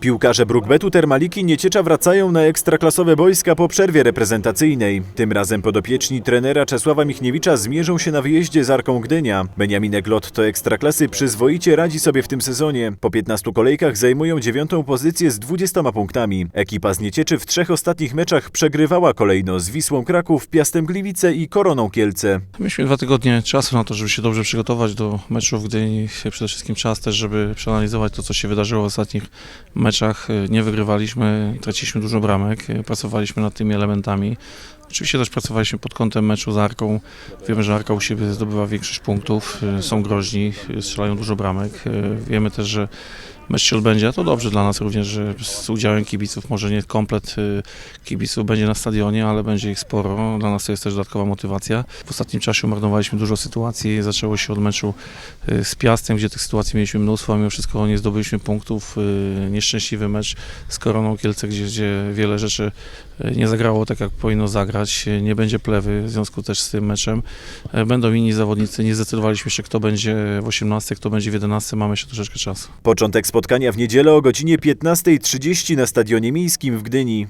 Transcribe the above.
Piłkarze Brukbetu Termaliki Nieciecza wracają na ekstraklasowe boiska po przerwie reprezentacyjnej. Tym razem podopieczni trenera Czesława Michniewicza zmierzą się na wyjeździe z Arką Gdynia. Beniaminek Lotto Ekstraklasy przyzwoicie radzi sobie w tym sezonie. Po 15 kolejkach zajmują dziewiątą pozycję z 20 punktami. Ekipa z Niecieczy w trzech ostatnich meczach przegrywała kolejno z Wisłą Kraków, Piastem Gliwice i Koroną Kielce. Mieliśmy dwa tygodnie czasu na to, żeby się dobrze przygotować do meczów, gdy przede wszystkim czas też, żeby przeanalizować to, co się wydarzyło w ostatnich meczach. Nie wygrywaliśmy, traciliśmy dużo bramek, pracowaliśmy nad tymi elementami. Oczywiście też pracowaliśmy pod kątem meczu z Arką. Wiemy, że Arka u siebie zdobywa większość punktów, są groźni, strzelają dużo bramek. Wiemy też, że mecz się odbędzie, a to dobrze dla nas również, że z udziałem kibiców, może nie komplet y, kibiców będzie na stadionie, ale będzie ich sporo. Dla nas to jest też dodatkowa motywacja. W ostatnim czasie marnowaliśmy dużo sytuacji. Zaczęło się od meczu y, z Piastem, gdzie tych sytuacji mieliśmy mnóstwo, a mimo wszystko nie zdobyliśmy punktów. Y, Nieszczęśliwy mecz z Koroną Kielce, gdzie, gdzie wiele rzeczy nie zagrało tak, jak powinno zagrać. Nie będzie plewy w związku też z tym meczem. Będą inni zawodnicy. Nie zdecydowaliśmy się, kto będzie w 18, kto będzie w 11. Mamy jeszcze troszeczkę czasu. Początek spotkania w niedzielę o godzinie 15.30 na Stadionie Miejskim w Gdyni.